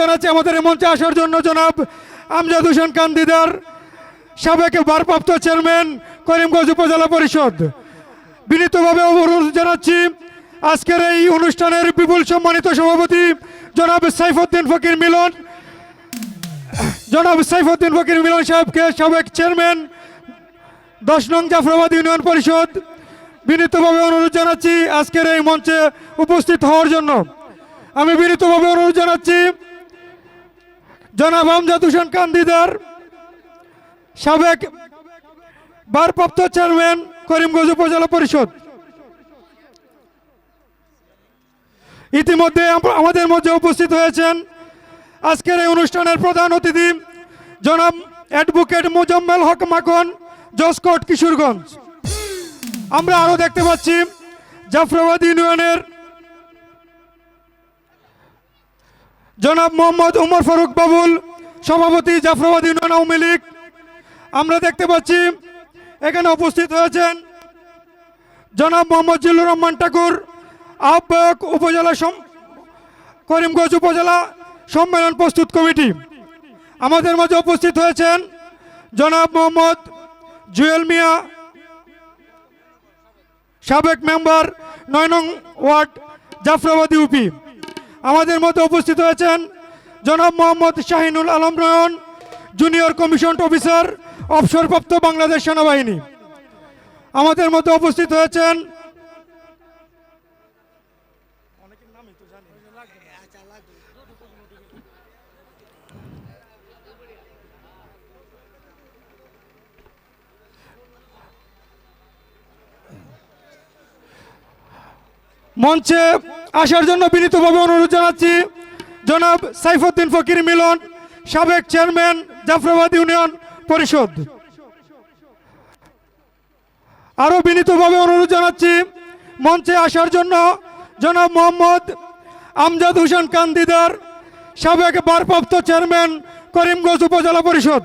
জানাচ্ছি আমাদের মঞ্চে আসার জন্য, জনাব আমজাদ হোসেন কান্দিদার, সাবেক ভারপ্রাপ্ত চেয়ারম্যান, করিমগঞ্জ উপজেলা পরিষদ। বিনীতভাবে অনুরোধ জানাচ্ছি, আজকের এই অনুষ্ঠানের বিপুল সম্মানিত সভাপতি, জনাব সাইফুদ্দিন ফকির মিলন। জনাব সাইফুদ্দিন ফকির মিলন সাহেবকে সাবেক চেয়ারম্যান, দশ নং জাফরাবাদ ইউনিয়ন পরিষদ। বিনীতভাবে অনুরোধ জানাচ্ছি আজকের এই মঞ্চে উপস্থিত হওয়ার জন্য। আমি বিনীতভাবে অনুরোধ জানাচ্ছি জনাব আমজাদ হোসেন কান্দিদার, সাবেক ভারপ্রাপ্ত চেয়ারম্যান করিমগঞ্জ উপজেলা পরিষদ। ইতিমধ্যে আমাদের মধ্যে উপস্থিত হয়েছেন আজকের এই অনুষ্ঠানের প্রধান অতিথি জনাব অ্যাডভোকেট মুজম্মেল হক মাখন জসকোট কিশোরগঞ্জ। আমরা আরও দেখতে পাচ্ছি জাফরাবাদ ইউনিয়নের জনাব মোহাম্মদ উমর ফারুক বাবুল, সভাপতি জাফরাবাদ ইউনিয়ন আওয়ামী লীগ। আমরা দেখতে পাচ্ছি, এখানে উপস্থিত হয়েছেন জনাব মোহাম্মদ জিল্লুর রহমান ঠাকুর, আহ্বায়ক উপজেলা করিমগঞ্জ উপজেলা সম্মেলন প্রস্তুত কমিটি। আমাদের মাঝে উপস্থিত হয়েছেন জনাব মোহাম্মদ জুয়েল মিয়া, সাবেক মেম্বার, নয় নং ওয়ার্ড, জাফরাবাদ ইউপি। আমাদের মধ্যে উপস্থিত হয়েছেন জনাব Mohammad Shahinul Alam Rayan junior commission officer অবসরপ্রাপ্ত বাংলাদেশ সেনাবাহিনী। আমাদের মধ্যে উপস্থিত হয়েছেন মঞ্চে আসার জন্য বিনীতভাবে অনুরোধ জানাচ্ছি। জনাব সাইফুদ্দিন ফকির মিলন, সাবেক চেয়ারম্যান জাফরাবাদ ইউনিয়ন পরিষদ। আরও বিনীতভাবে অনুরোধ জানাচ্ছি, মঞ্চে আসার জন্য জনাব মোহাম্মদ আমজাদ হোসেন কান্দিদার, সাবেক ভারপ্রাপ্ত চেয়ারম্যান করিমগঞ্জ উপজেলা পরিষদ।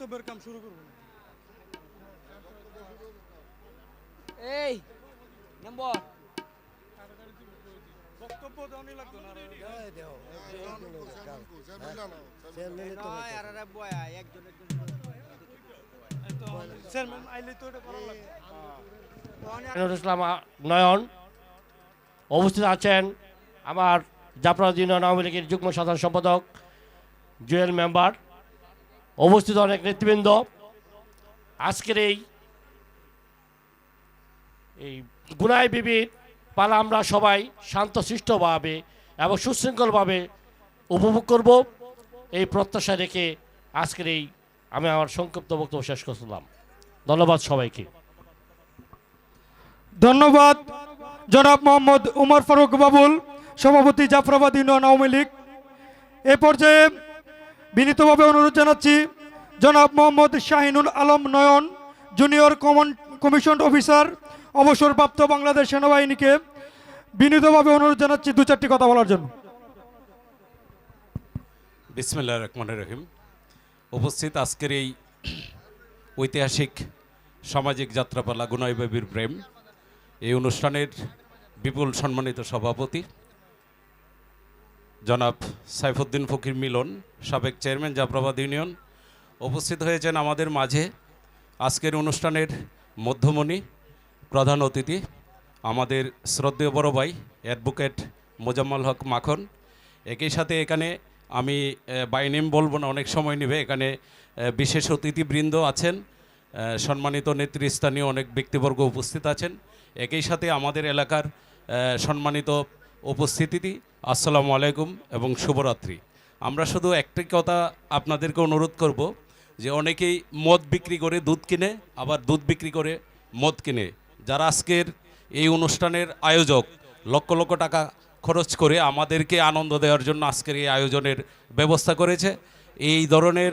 বক্তব্যের কাম শুরু করব। এই নম্বর। বক্তব্য লাগতো না। একজন ইসলাম নয়ন উপস্থিত আছেন আমার জাফরাবাদ ইউনিয়ন আওয়ামী লীগের যুগ্ম সাধারণ সম্পাদক জুয়েল মেম্বার। উপস্থিত অনেক নেতৃবৃন্দ। আজকের এই এই গুনাই বিবির পালা আমরা সবাই শান্তশিষ্টভাবে এবং সুশৃঙ্খলভাবে উপভোগ করব। এই প্রত্যাশা রেখে আজকের এই আমি আমার সংক্ষিপ্ত বক্তব্য শেষ করছিলাম। ধন্যবাদ সবাইকে। ধন্যবাদ, জনাব মোহাম্মদ উমর ফারুক বাবুল, সভাপতি জাফরাবাদ ইউনিয়ন আওয়ামী লীগ। এ পর্যায়ে বিনীতভাবে অনুরোধ জানাচ্ছি, জনাব Mohammad Shahinul Alam Nayan, junior common commission officer, অবসরপ্রাপ্ত বাংলাদেশ সেনাবাহিনীকে বিনীতভাবে অনুরোধ জানাচ্ছি দু চারটি কথা বলার জন্য। বিসমিল্লাহ রহমান রহিম। উপস্থিত আজকের এই ঐতিহাসিক সামাজিক যাত্রাপালা গুনাই বেবির প্রেম। এই অনুষ্ঠানের বিপুল সম্মানিত সভাপতি জনাব সাইফুদ্দিন ফকির মিলন, সাবেক চেয়ারম্যান জাফরাবাদ ইউনিয়ন, উপস্থিত হয়েছেন আমাদের মাঝে। আজকের অনুষ্ঠানের মধ্যমণি, প্রধান অতিথি, আমাদের শ্রদ্ধেয় বড় ভাই, অ্যাডভোকেট মোজাম্মল হক মাখন। একই সাথে এখানে আমি বাই নেম বলব না, অনেক সময় নেবে। এখানে বিশেষ অতিথিবৃন্দ আছেন। সম্মানিত নেতৃস্থানীয় অনেক ব্যক্তিবর্গ উপস্থিত আছেন। একই সাথে আমাদের এলাকার সম্মানিত উপস্থিতি আসসালামু আলাইকুম এবং শুভরাত্রি। আমরা শুধু একটি কথা আপনাদেরকে অনুরোধ করব যে অনেকেই মদ বিক্রি করে দুধ কিনে, আবার দুধ বিক্রি করে মদ কিনে। যারা আজকের এই অনুষ্ঠানের আয়োজক, লক্ষ লক্ষ টাকা খরচ করে আমাদেরকে আনন্দ দেওয়ার জন্য আজকের এই আয়োজনের ব্যবস্থা করেছে। এই ধরনের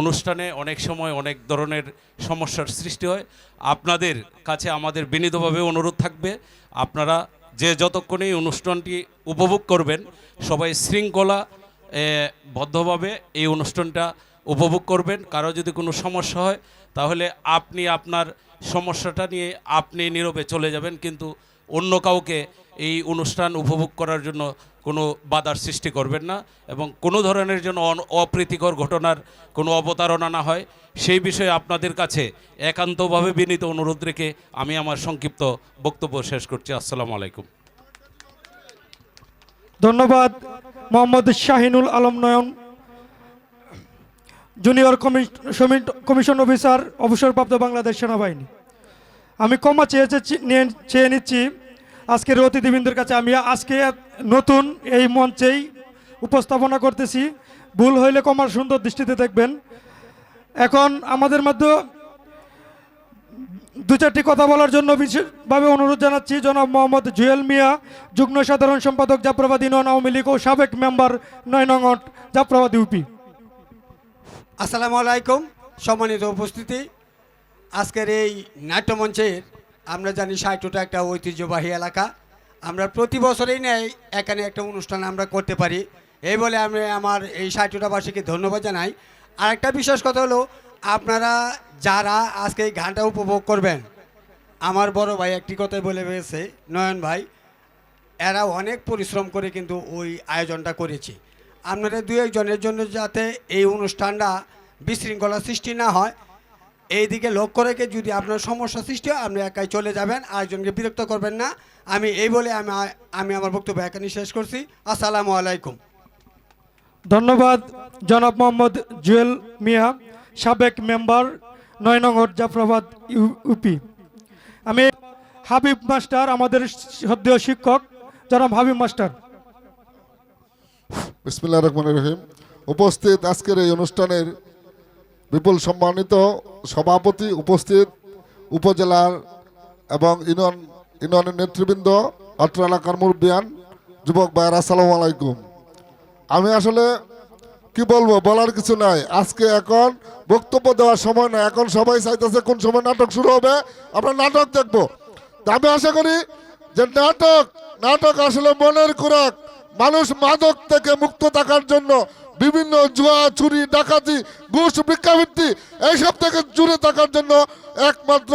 অনুষ্ঠানে অনেক সময় অনেক ধরনের সমস্যার সৃষ্টি হয়। আপনাদের কাছে আমাদের বিনীতভাবে অনুরোধ থাকবে, আপনারা যে যতক্ষণ এই অনুষ্ঠানটি উপভোগ করবেন, সবাই শৃঙ্খলা বদ্ধভাবে এই অনুষ্ঠানটা উপভোগ করবেন। কারও যদি কোনো সমস্যা হয়, তাহলে আপনি আপনার সমস্যাটা নিয়ে আপনি নীরবে চলে যাবেন। কিন্তু অন্য কাউকে এই অনুষ্ঠান উপভোগ করার জন্য কোনো বাধার সৃষ্টি করবেন না এবং কোনো ধরনের জন্য অপ্রীতিকর ঘটনার কোনো অবতারণা না হয়, সেই বিষয়ে আপনাদের কাছে একান্তভাবে বিনীত অনুরোধ রেখে আমি আমার সংক্ষিপ্ত বক্তব্য শেষ করছি। আসসালামু আলাইকুম। ধন্যবাদ, Mohammad Shahinul Alam Nayan, junior commission officer, অবসরপ্রাপ্ত বাংলাদেশ সেনাবাহিনী। আমি ক্ষমা নিয়ে চেয়ে নিচ্ছি। আজকের অতিথিবৃন্দের কাছে আমি আজকে নতুন এই মঞ্চেই উপস্থাপনা করতেছি। ভুল হইলে কমার সুন্দর দৃষ্টিতে দেখবেন। এখন আমাদের মধ্যে দু চারটি কথা বলার জন্য বিশেষভাবে অনুরোধ জানাচ্ছি। জনাব মোহাম্মদ জুয়েল মিয়া, যুগ্ম সাধারণ সম্পাদক জাফরাবাদ ইউনিয়ন আওয়ামী লীগ ও সাবেক মেম্বার নয় নং জাফরাবাদ ইউপি। আসসালামু আলাইকুম। সম্মানিত উপস্থিতি। আজকের এই নাট্যমঞ্চের, আমরা জানি সাহিত্যটা একটা ঐতিহ্যবাহী এলাকা। আমরা প্রতি বছরেই নেয় এখানে একটা অনুষ্ঠান আমরা করতে পারি। এই বলে আমি আমার এই সাহিত্যটাবাসীকে ধন্যবাদ জানাই। আর একটা বিশেষ কথা হলো, আপনারা যারা আজকে এই গানটা উপভোগ করবেন, আমার বড় ভাই একটি কথাই বলে গেছে নয়ন ভাই, এরা অনেক পরিশ্রম করে কিন্তু ওই আয়োজনটা করেছে। আপনারা দু একজনের জন্য যাতে এই অনুষ্ঠানটা বিশৃঙ্খলা সৃষ্টি না হয় এই দিকে লক্ষ্য রেখে যদি আপনার সমস্যা সৃষ্টি হয় আপনি একাই চলে যাবেন আরেকজনকে বিরক্ত করবেন না। আমি এই বলে আমি আমি আমার বক্তব্য এখানে শেষ করছি। আসসালামু আলাইকুম। ধন্যবাদ জনাব মোহাম্মদ জুয়েল মিয়া সাবেক মেম্বার নয় নং জাফরাবাদ ইউ- ইউপি। আমি হাবিব মাস্টার আমাদের সদ্য শিক্ষক জনাব হাবিব মাস্টার। বিসমিল্লাহ রহমান রহিম। উপস্থিত আজকের এই অনুষ্ঠানের বিপুল সম্মানিত সভাপতি উপস্থিত উপজেলার এবং ইউনিয়ন, ইউনিয়নের নেতৃবৃন্দ, অত্র এলাকার মুরব্বিয়ান, যুবক ভাইয়ের, আসসালামু আলাইকুম। আমি আসলে কি বলব, বলার কিছু নাই। আজকে এখন বক্তব্য দেওয়ার সময় না এখন সবাই চাইতেছে কোন সময় নাটক শুরু হবে। আমরা নাটক দেখব। আমি আশা করি যে নাটক নাটক আসলে মনের খোরাক। মানুষ মাদক থেকে মুক্ত থাকার জন্য বিভিন্ন জুয়া, চুরি, ডাকাতি, ঘুষ ভিক্ষাবৃত্তি এইসব থেকে জুড়ে থাকার জন্য একমাত্র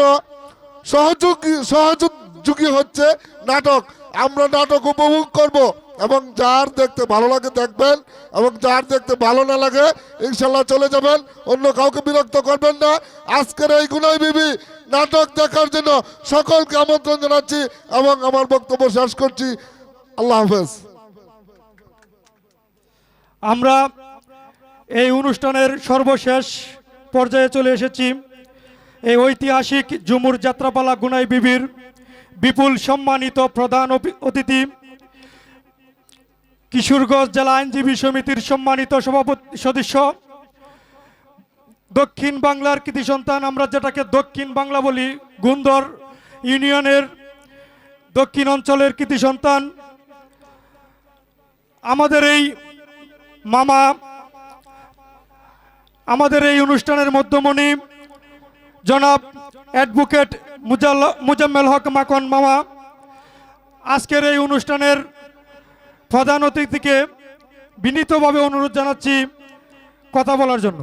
সহযোগী সহযোগী হচ্ছে নাটক। আমরা নাটক উপভোগ করব এবং যার দেখতে ভালো লাগে দেখবেন এবং যার দেখতে ভালো না লাগে ইনশাল্লাহ চলে যাবেন। অন্য কাউকে বিরক্ত করবেন না। আজকের এই গুনাই বিবি নাটক দেখার জন্য সকলকে আমন্ত্রণ জানাচ্ছি এবং আমার বক্তব্য শেষ করছি। আল্লাহ হাফেজ। আমরা এই অনুষ্ঠানের সর্বশেষ পর্যায়ে চলে এসেছি। এই ঐতিহাসিক ঝুমুর যাত্রাপালা গুনাই বিবির বিপুল সম্মানিত প্রধান অতিথি, কিশোরগঞ্জ জেলা আইনজীবী সমিতির সম্মানিত সভাপতি, সদস্য, দক্ষিণ বাংলার কৃতি সন্তান, আমরা যেটাকে দক্ষিণ বাংলা বলি, গুন্দর ইউনিয়নের দক্ষিণ অঞ্চলের কৃতি সন্তান। আমাদের এই মামা, আমাদের এই অনুষ্ঠানের মধ্যমণি, জনাব অ্যাডভোকেট মুজাম্মেল হক মাখন মামা, আজকের এই অনুষ্ঠানের প্রধান অতিথিকে বিনীতভাবে অনুরোধ জানাচ্ছি কথা বলার জন্য।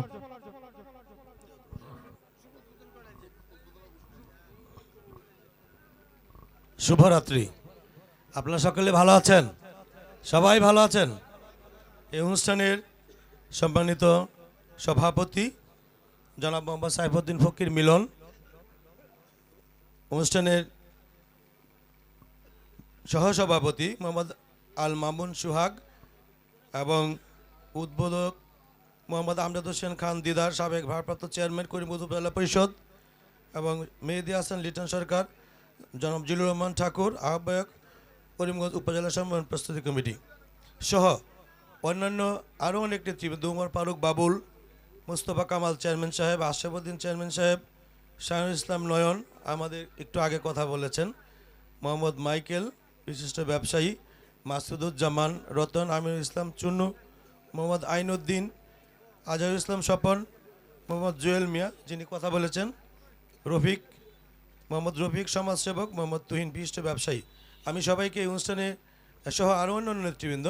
শুভরাত্রি। আপনারা সকলে ভালো আছেন? সবাই ভালো আছেন? এই অনুষ্ঠানের সম্মানিত সভাপতি জনাব মোহাম্মদ সাইফুদ্দিন ফকির মিলন। অনুষ্ঠানের সহসভাপতি মোহাম্মদ আল মামুন সুহাগ এবং উদ্বোধক মোহাম্মদ আমজাদ হোসেন খান দিদার, সাবেক ভারপ্রাপ্ত চেয়ারম্যান করিমগঞ্জ উপজেলা পরিষদ এবং মেহেদি হাসান, লিটন সরকার, জনাব জিলুর রহমান ঠাকুর, আহ্বায়ক করিমগঞ্জ উপজেলা সম্মেলন প্রস্তুতি কমিটি সহ অন্যান্য আরও অনেক নেতৃবৃন্দ উমর ফারুক বাবুল, মুস্তফা কামাল চেয়ারম্যান সাহেব, আশরাফুদ্দিন চেয়ারম্যান সাহেব, শাহরুল ইসলাম নয়ন আমাদের একটু আগে কথা বলেছেন। মোহাম্মদ মাইকেল, বিশিষ্ট ব্যবসায়ী, মাসুদুজ্জামান, রতন আমিরুল ইসলাম, চুন্নু, মোহাম্মদ আইনউদ্দিন আজহারুল ইসলাম স্বপন, মোহাম্মদ জুয়েল মিয়া যিনি কথা বলেছেন, রফিক, মোহাম্মদ রফিক সমাজসেবক, মোহাম্মদ তুহিন, বিশিষ্ট ব্যবসায়ী। আমি সবাইকে এই অনুষ্ঠানে সহ আরও অন্যান্য নেতৃবৃন্দ,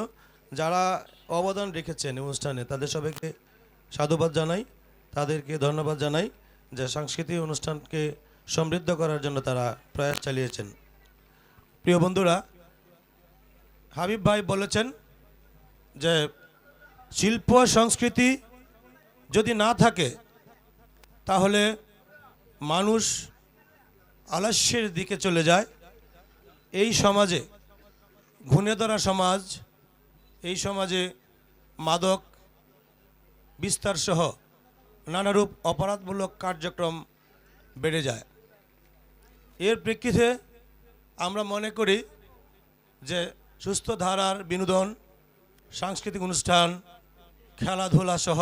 যারা অবদান রেখেছেন এই অনুষ্ঠানে। তাদের সবাইকে সাধুবাদ জানাই, তাদেরকে ধন্যবাদ জানাই যে সাংস্কৃতিক অনুষ্ঠানকে সমৃদ্ধ করার জন্য তারা প্রয়াস চালিয়েছেন। প্রিয় বন্ধুরা, হাবিব ভাই বলেছেন যে শিল্প সংস্কৃতি যদি না থাকে, তাহলে মানুষ আলস্যের দিকে চলে যায়। এই সমাজে ঘুণে ধরা সমাজ এই সমাজে মাদক বিস্তার সহ নানারূপ অপরাধমূলক কার্যক্রম বেড়ে যায়। এর প্রেক্ষিতে আমরা মনে করি যে সুস্থ ধারার বিনোদন, সাংস্কৃতিক অনুষ্ঠান, খেলাধুলা সহ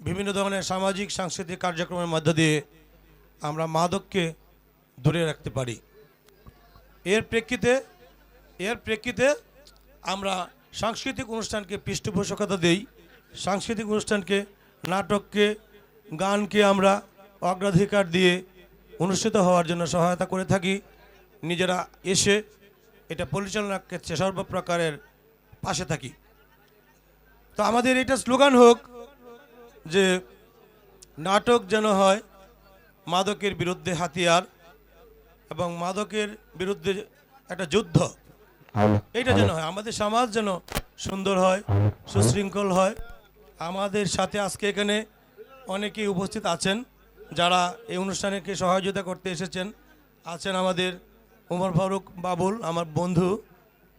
বিভিন্ন ধরনের সামাজিক, সাংস্কৃতিক কার্যক্রমের মধ্য দিয়ে আমরা মাদককে দূরে রাখতে পারি। এর প্রেক্ষিতে এর প্রেক্ষিতে আমরা সাংস্কৃতিক অনুষ্ঠানকে পৃষ্ঠপোষকতা দেই। সাংস্কৃতিক অনুষ্ঠানকে, নাটককে, গানকে আমরা অগ্রাধিকার দিয়ে অনুষ্ঠিত হওয়ার জন্য সহায়তা করে থাকি। নিজেরা এসে এটা পরিচালনার ক্ষেত্রে সর্বপ্রকারের পাশে থাকি। তো আমাদের এটা স্লোগান হোক যে, নাটক যেন হয় মাদকের বিরুদ্ধে হাতিয়ার এবং মাদকের বিরুদ্ধে একটা যুদ্ধ। এইটা যেন হয় আমাদের সমাজ যেন সুন্দর হয় সুশৃঙ্খল হয়। আমাদের সাথে আজকে এখানে অনেকেই উপস্থিত আছেন যারা এই অনুষ্ঠানেকে সহযোগিতা করতে এসেছেন। আছেন আমাদের উমর ফারুক বাবুল আমার বন্ধু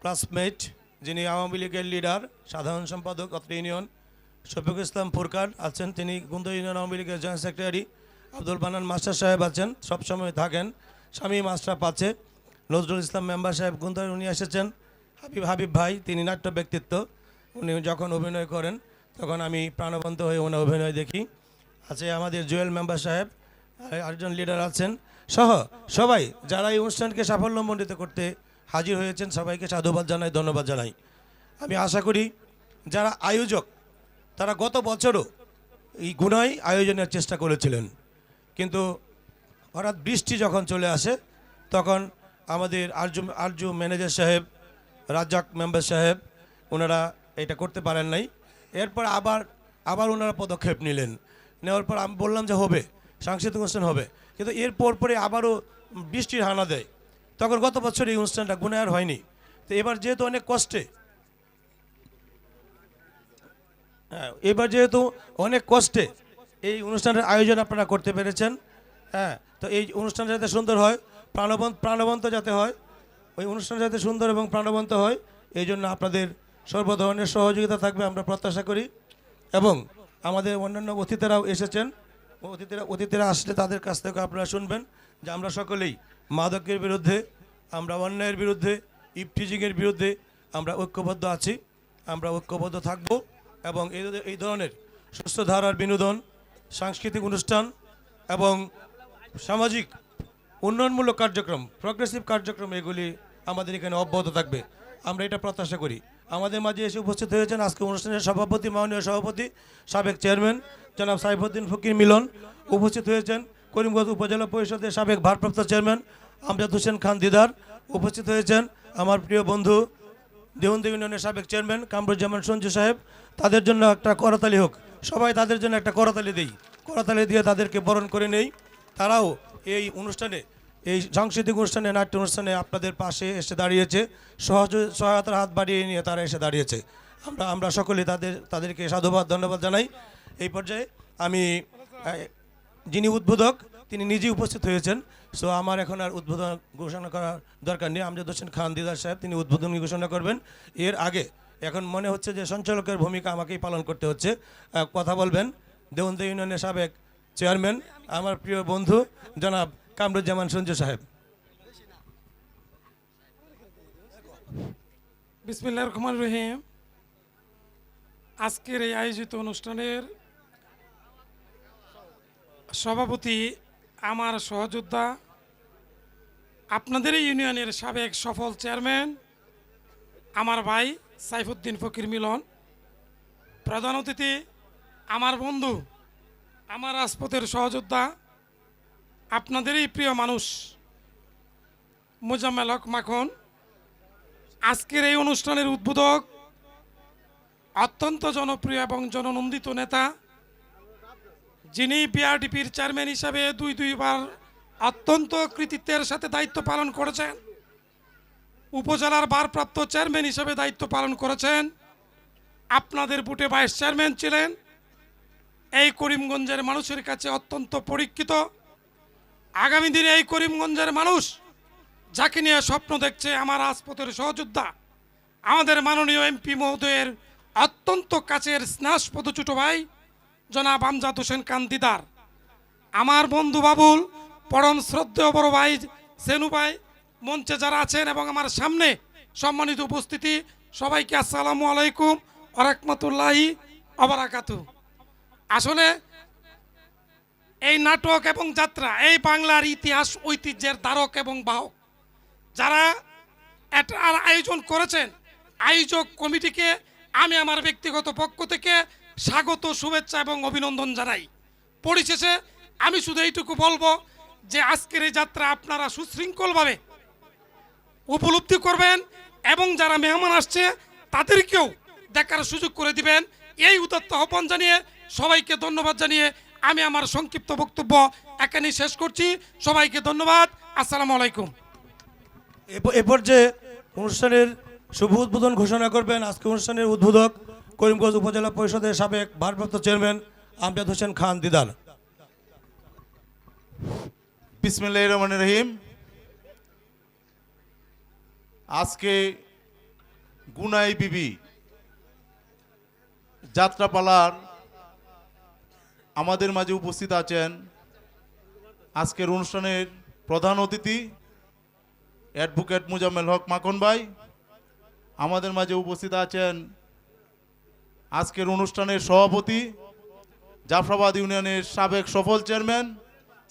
ক্লাসমেট যিনি আওয়ামী লীগের লিডার সাধারণ সম্পাদক অত্র ইউনিয়ন শফিকুল ইসলাম ফুরকার আছেন তিনি গুন্দ ইউনিয়ন আওয়ামী লীগের জয়েন্ট সেক্রেটারি আব্দুল বানান মাস্টার সাহেব আছেন সবসময় থাকেন স্বামী মাস্টার আছে। নজরুল ইসলাম মেম্বার সাহেব গুন্দর উনি এসেছেন। হাবিব হাবিব ভাই, তিনি নাট্য ব্যক্তিত্ব। উনি যখন অভিনয় করেন, তখন আমি প্রাণবন্ত হয়ে ওনার অভিনয় দেখি। আছে আমাদের জুয়েল মেম্বার সাহেব, আর- আরেকজন লিডার আছেন। সহ, সবাই যারা এই অনুষ্ঠানকে সাফল্যমণ্ডিত করতে হাজির হয়েছেন, সবাইকে সাধুবাদ জানাই, ধন্যবাদ জানাই। আমি আশা করি যারা আয়োজক, তারা গত বছরও এই গুণাই আয়োজনের চেষ্টা করেছিলেন। কিন্তু হঠাৎ বৃষ্টি যখন চলে আসে, তখন আমাদের আরজু আরজু ম্যানেজার সাহেব, রাজ্জাক মেম্বার সাহেব, ওনারা এটা করতে পারেন নাই। এরপর আবার আবার ওনারা পদক্ষেপ নিলেন। নেওয়ার পর আমি বললাম যে হবে, সাংস্কৃতিক অনুষ্ঠান হবে। কিন্তু এর পর আবারও বৃষ্টির হানা দেয়। তখন গত বছর এই অনুষ্ঠানটা গুণায়ার হয়নি। তো এবার যেহেতু অনেক কষ্টে হ্যাঁ এবার যেহেতু অনেক কষ্টে এই অনুষ্ঠানের আয়োজন আপনারা করতে পেরেছেন হ্যাঁ তো এই অনুষ্ঠানটা যাতে সুন্দর হয় প্রাণবন্ত প্রাণবন্ত যাতে হয়, ওই অনুষ্ঠান যাতে সুন্দর এবং প্রাণবন্ত হয়, এই জন্য আপনাদের সর্ব ধরনের সহযোগিতা থাকবে, আমরা প্রত্যাশা করি। এবং আমাদের অন্যান্য অতিথিরাও এসেছেন। অতিথিরা অতিথিরা আসলে তাদের কাছ থেকে আপনারা শুনবেন যে আমরা সকলেই মাদকের বিরুদ্ধে, আমরা অন্যায়ের বিরুদ্ধে ইফটিজিংয়ের বিরুদ্ধে আমরা ঐক্যবদ্ধ আছি, আমরা ঐক্যবদ্ধ থাকব এবং এই এই ধরনের সুস্থ ধারার বিনোদন, সাংস্কৃতিক অনুষ্ঠান এবং সামাজিক উন্নয়নমূলক কার্যক্রম প্রগ্রেসিভ কার্যক্রম, এগুলি আমাদের এখানে অব্যাহত থাকবে। আমরা এটা প্রত্যাশা করি। আমাদের মাঝে এসে উপস্থিত হয়েছেন আজকে অনুষ্ঠানের সভাপতি, মাননীয় সভাপতি, সাবেক চেয়ারম্যান জনাব সাইফুদ্দিন ফকির মিলন। উপস্থিত হয়েছেন করিমগঞ্জ উপজেলা পরিষদের সাবেক ভারপ্রাপ্ত চেয়ারম্যান আমজাদ হোসেন খান দিদার। উপস্থিত হয়েছেন আমার প্রিয় বন্ধু দেহন্দি ইউনিয়নের সাবেক চেয়ারম্যান কামরুজ্জামান সঞ্জু সাহেব। তাদের জন্য একটা করতালি হোক। সবাই তাদের জন্য একটা করতালি দেই। করতালি দিয়ে তাদেরকে বরণ করে নেই। তারাও এই অনুষ্ঠানে, এই সাংস্কৃতিক অনুষ্ঠানে, নাট্য অনুষ্ঠানে আপনাদের পাশে এসে দাঁড়িয়েছে। সহজ, সহায়তার হাত বাড়িয়ে নিয়ে তারা এসে দাঁড়িয়েছে। আমরা আমরা সকলে তাদের, তাদেরকে সাধুবাদ, ধন্যবাদ জানাই। এই পর্যায়ে আমি যিনি উদ্বোধক, তিনি নিজেই উপস্থিত হয়েছেন। সো আমার এখন আর উদ্বোধন ঘোষণা করার দরকার নেই। আমজাদ হোসেন খান দিদার সাহেব, তিনি উদ্বোধনী ঘোষণা করবেন। এর আগে এখন মনে হচ্ছে যে সঞ্চালকের ভূমিকা আমাকেই পালন করতে হচ্ছে। কথা বলবেন। দেওয়ন্দ ইউনিয়নের সাবেক চেয়ারম্যান, আমার প্রিয় বন্ধু, জনাব কামরুজ্জামান সঞ্জু সাহেব। বিসমিল্লা রহমান রহিম। আজকের এই আয়োজিত অনুষ্ঠানের সভাপতি আমার সহযোদ্ধা আপনাদের ইউনিয়নের সাবেক সফল চেয়ারম্যান আমার ভাই সাইফুদ্দিন ফকির মিলন। প্রধান অতিথি আমার বন্ধু আমার রাজপথের সহযোদ্ধা, আপনাদেরই প্রিয় মানুষ, মোজাম্মেল হক মাখন, আজকের এই অনুষ্ঠানের উদ্বোধক অত্যন্ত জনপ্রিয় এবং জননন্দিত নেতা, যিনি বিআরডিপির চেয়ারম্যান হিসাবে দুই দুইবার অত্যন্ত কৃতিত্বের সাথে দায়িত্ব পালন করেছেন, উপজেলার ভারপ্রাপ্ত চেয়ারম্যান হিসাবে দায়িত্ব পালন করেছেন, আপনাদের বুটে ভাইস চেয়ারম্যান ছিলেন এই করিমগঞ্জের মানুষের কাছে অত্যন্ত পরীক্ষিত। আগামী দিনে এই করিমগঞ্জের মানুষ যাকে নিয়ে স্বপ্ন দেখছে আমার রাজপথের সহযোদ্ধা, আমাদের মাননীয় এমপি মহোদয়ের অত্যন্ত কাছের স্নাসপদ ছোট ভাই, জনাব আমজাদ হোসেন কান্দিদার আমার বন্ধু বাবুল, পরম শ্রদ্ধেয় বড় ভাই সেনু ভাই, মঞ্চে যারা আছেন এবং আমার সামনে সম্মানিত উপস্থিতি, সবাইকে আসসালামু আলাইকুম আরহামতুল্লাহি অবরাকাতু আসলে এই নাটক এবং যাত্রা, এই বাংলার ইতিহাস, ঐতিহ্যের ধারক এবং বাহক, যারা এটার আয়োজন করেছেন, আয়োজক কমিটিকে আমি আমার ব্যক্তিগত পক্ষ থেকে স্বাগত, শুভেচ্ছা এবং অভিনন্দন জানাই। পরিশেষে আমি শুধু এইটুকু বলব যে আজকের এই যাত্রা আপনারা সুশৃঙ্খলভাবে উপলব্ধি করবেন এবং যারা মেহমান আসছে, তাদেরকেও দেখার সুযোগ করে দিবেন। এই উদাত্ত আহ্বান জানিয়ে সবাইকে ধন্যবাদ জানিয়ে আমি আমার সংক্ষিপ্ত বক্তব্য এখানেই শেষ করছি। সবাইকে ধন্যবাদ। আসসালামু আলাইকুম। এ- যে অনুষ্ঠানের শুভ উদ্বোধন ঘোষণা করবেন আজকে অনুষ্ঠানের উদ্বোধক করিমগঞ্জ উপজেলা পরিষদের সাবেক ভারপ্রাপ্ত চেয়ারম্যান আমজাদ হোসেন খান দিদার বিসমিল্লাহ রহমান রহিম। আজকে গুনাই বিবি যাত্রাপালার আমাদের মাঝে উপস্থিত আছেন আজকের অনুষ্ঠানের প্রধান অতিথি, অ্যাডভোকেট মুজাম্মেল হক মাখন ভাই। আমাদের মাঝে উপস্থিত আছেন আজকের অনুষ্ঠানের সভাপতি, জাফরাবাদ ইউনিয়নের সাবেক সফল চেয়ারম্যান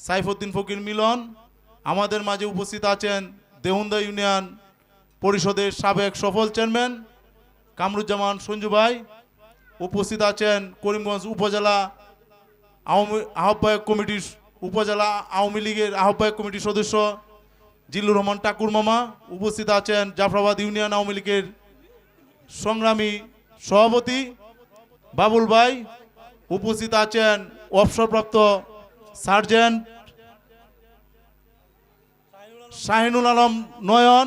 সাইফুদ্দিন ফকির মিলন। আমাদের মাঝে উপস্থিত আছেন দেহুন্দা ইউনিয়ন পরিষদের সাবেক সফল চেয়ারম্যান কামরুজ্জামান সঞ্জু ভাই। উপস্থিত আছেন করিমগঞ্জ উপজেলা আহ্বায়ক কমিটির উপজেলা আওয়ামী লীগের আহ্বায়ক কমিটির সদস্য জিল্লুর রহমান ঠাকুর মামা উপস্থিত আছেন জাফরাবাদ ইউনিয়ন আওয়ামী লীগের সংগ্রামী সভাপতি বাবুল ভাই, উপস্থিত আছেন অবসরপ্রাপ্ত সার্জেন্ট শাহিনুল আলম নয়ন,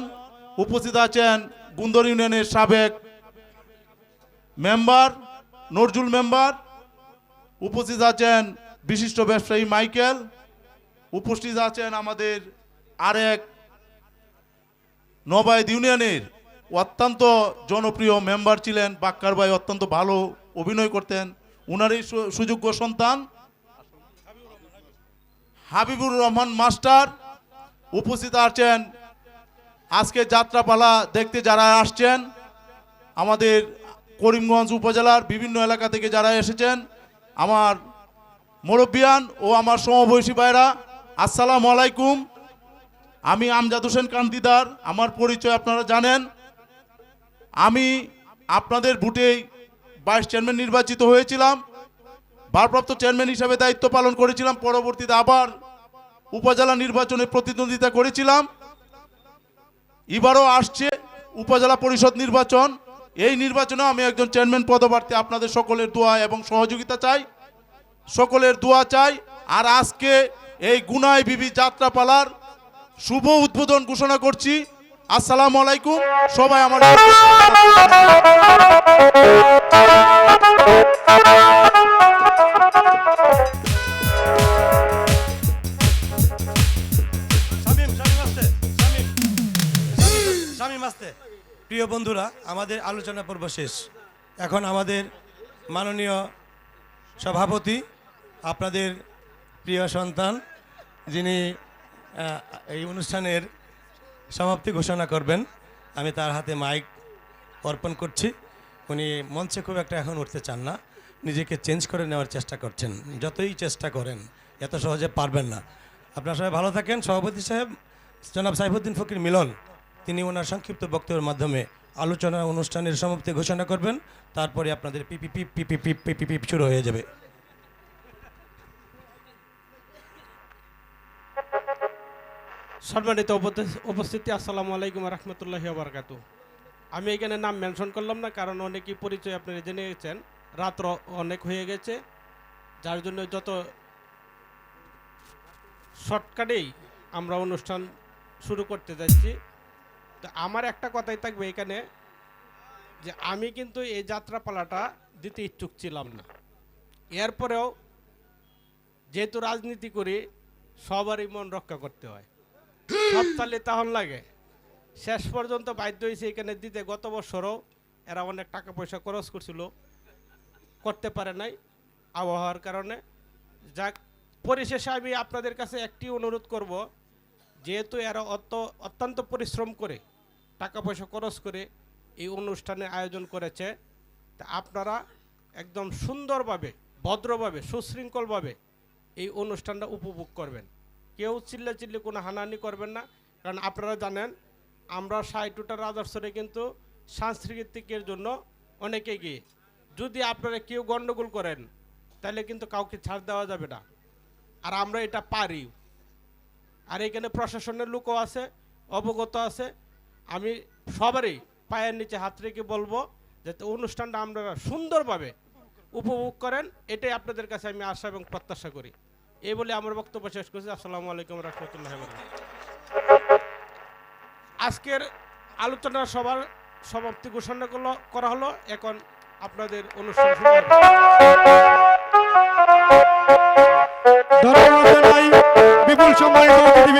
উপস্থিত আছেন গুন্দর ইউনিয়নের সাবেক মেম্বার, নজরুল মেম্বার উপস্থিত আছেন বিশিষ্ট ব্যবসায়ী মাইকেল, উপস্থিত আছেন আমাদের আরেক নবায়দ ইউনিয়নের অত্যন্ত জনপ্রিয় মেম্বার ছিলেন, বাক্কার ভাই অত্যন্ত ভালো অভিনয় করতেন, উনারই সুযোগ্য সন্তান হাবিবুর রহমান মাস্টার, উপস্থিত আছেন আজকে যাত্রাপালা দেখতে যারা আসছেন, আমাদের করিমগঞ্জ উপজেলার বিভিন্ন এলাকা থেকে যারা এসেছেন আমার মুরব্বিয়ান ও আমার সমবয়সী ভাইরা, আসসালামু আলাইকুম। আমি আমজাদ হোসেন কান্তিদার আমার পরিচয় আপনারা জানেন। আমি আপনাদের ভোটেই ভাইস চেয়ারম্যান নির্বাচিত হয়েছিলাম। ভারপ্রাপ্ত চেয়ারম্যান হিসাবে দায়িত্ব পালন করেছিলাম। পরবর্তীতে আবার উপজেলা নির্বাচনে প্রতিদ্বন্দ্বিতা করেছিলাম। এবারও আসছে উপজেলা পরিষদ নির্বাচন। এই নির্বাচনে আমি একজন চেয়ারম্যান পদপ্রার্থী, আপনাদের সকলের দোয়া এবং সহযোগিতা চাই, সকলের দোয়া চাই। আর আজকে এই গুনায় বিবি যাত্রাপালার শুভ উদ্বোধন ঘোষণা করছি। আসসালামু আলাইকুম, সবাই আমার শামীম প্রিয় বন্ধুরা, আমাদের আলোচনা পর্ব শেষ। এখন আমাদের মাননীয় সভাপতি, আপনাদের প্রিয় সন্তান, যিনি এই অনুষ্ঠানের সমাপ্তি ঘোষণা করবেন, আমি তার হাতে মাইক অর্পণ করছি। উনি মঞ্চে খুব একটা এখন উঠতে চান না, নিজেকে চেঞ্জ করে নেওয়ার চেষ্টা করছেন। যতই চেষ্টা করেন, এত সহজে পারবেন না। আপনারা সবাই ভালো থাকেন। সভাপতি সাহেব, জনাব সাইফুদ্দিন ফকির মিলন তিনি ওনার সংক্ষিপ্ত বক্তব্যের মাধ্যমে আলোচনা অনুষ্ঠানের সমাপ্তি ঘোষণা করবেন। তারপরে আপনাদের পিপি পিপ পিপি পিপ পিপি পিপ শুরু হয়ে যাবে। সম্মানিত উপস্থি- উপস্থিতি, আসসালামু আলাইকুম রহমতুল্লাহি বারকাতু আমি এখানে নাম মেনশন করলাম না, কারণ অনেকেই পরিচয় আপনারা জেনে গেছেন। রাত্র অনেক হয়ে গেছে, যার জন্য যত শর্টকাটেই আমরা অনুষ্ঠান শুরু করতে যাচ্ছি। তো আমার একটা কথাই থাকবে এখানে যে আমি কিন্তু এই যাত্রাপালাটা দিতে ইচ্ছুক ছিলাম না। এরপরেও যেহেতু রাজনীতি করি, সবারই মন রক্ষা করতে হয়। সব তালে তখন লাগে। শেষ পর্যন্ত বাধ্য হয়েছে এখানে দিতে। গত বছরও এরা অনেক টাকা পয়সা খরচ করছিল, করতে পারে নাই আবহাওয়ার কারণে। যাক, পরিশেষে আমি আপনাদের কাছে একটি অনুরোধ করব, যেহেতু এরা অত অত্যন্ত পরিশ্রম করে টাকা পয়সা খরচ করে এই অনুষ্ঠানে আয়োজন করেছে। তা আপনারা একদম সুন্দরভাবে, ভদ্রভাবে, সুশৃঙ্খলভাবে এই অনুষ্ঠানটা উপভোগ করবেন। কেউ চিল্লে চিল্লি কোনো হানাহানি করবেন না, কারণ আপনারা জানেন আমরা সাইটুটার আদর্শরে কিন্তু সাংস্কৃতিকের জন্য অনেকে গিয়ে যদি আপনারা কেউ গণ্ডগোল করেন, তাহলে কিন্তু কাউকে ছাড় দেওয়া যাবে না। আর আমরা এটা পারি। আর এখানে প্রশাসনের লোকও আছে, অবগত আছে আমি সবারই পায়ের নিচে হাত রেখে বলব যাতে অনুষ্ঠানটা আপনারা সুন্দরভাবে উপভোগ করেন, এটাই আপনাদের কাছে আমি আশা এবং প্রত্যাশা করি। এই বলে আমার বক্তব্য শেষ করছি। আসসালামু আলাইকুম রহমতুল্লাহ আজকের আলোচনা সবার সমাপ্তি ঘোষণা করল, করা হলো। এখন আপনাদের অনুষ্ঠান বিপুল অতিথি